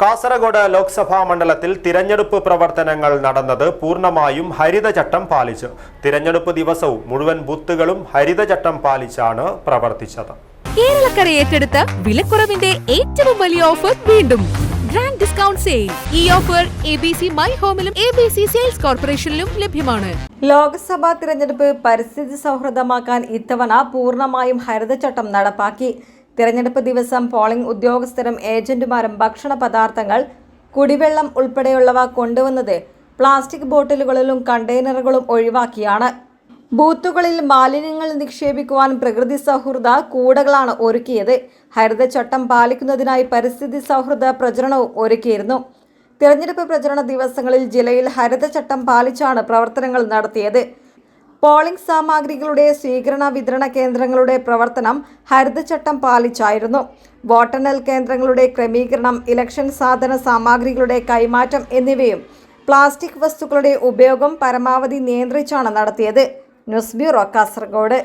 കാസർഗോഡ് ലോക്സഭാ മണ്ഡലത്തിൽ തിരഞ്ഞെടുപ്പ് പ്രവർത്തനങ്ങൾ നടന്നത് പൂർണമായും ഹരിതചട്ടം പാലിച്ചു. തിരഞ്ഞെടുപ്പ് ദിവസവും മുഴുവൻ ബൂത്തുകളും ഹരിതചട്ടം പാലിച്ചാണ് പ്രവർത്തിച്ചത്. കേരളക്കര ഏറ്റെടുത്ത വിലക്കുറവിന്റെ ഏറ്റവും വലിയ ഓഫർ വീണ്ടും. ഗ്രാൻഡ് ഡിസ്കൗണ്ട് സെയിൽ ഈ offer A B C my ഹോമിലും A B C sales കോർപ്പറേഷനിലും ലഭ്യമാണ്. ലോക്സഭാ തിരഞ്ഞെടുപ്പ് പരിസ്ഥിതി സൗഹൃദമാക്കാൻ ഇത്തവണ പൂർണമായും ഹരിതചട്ടം നടപ്പാക്കി. തിരഞ്ഞെടുപ്പ് ദിവസം പോളിംഗ് ഉദ്യോഗസ്ഥരും ഏജന്റുമാരും ഭക്ഷണ പദാർത്ഥങ്ങൾ കുടിവെള്ളം ഉൾപ്പെടെയുള്ളവ കൊണ്ടുവന്നത് പ്ലാസ്റ്റിക് ബോട്ടിലുകളിലും കണ്ടെയ്നറുകളും ഒഴിവാക്കിയാണ്. ബൂത്തുകളിൽ മാലിന്യങ്ങൾ നിക്ഷേപിക്കുവാൻ പ്രകൃതി സൗഹൃദ കൂടകളാണ് ഒരുക്കിയത്. ഹരിതചട്ടം പാലിക്കുന്നതിനായി പരിസ്ഥിതി സൗഹൃദ പ്രചരണവും ഒരുക്കിയിരുന്നു. തിരഞ്ഞെടുപ്പ് പ്രചരണ ദിവസങ്ങളിൽ ജില്ലയിൽ ഹരിതചട്ടം പാലിച്ചാണ് പ്രവർത്തനങ്ങൾ നടത്തിയത്. പോളിംഗ് സാമഗ്രികളുടെ സ്വീകരണ വിതരണ കേന്ദ്രങ്ങളുടെ പ്രവർത്തനം ഹരിതചട്ടം പാലിച്ചായിരുന്നു. വോട്ടെണ്ണൽ കേന്ദ്രങ്ങളുടെ ക്രമീകരണം ഇലക്ഷൻ സാധന സാമഗ്രികളുടെ കൈമാറ്റം എന്നിവയും പ്ലാസ്റ്റിക് വസ്തുക്കളുടെ ഉപയോഗം പരമാവധി നിയന്ത്രിച്ചാണ് നടത്തിയത്. News bureau Kasaragod.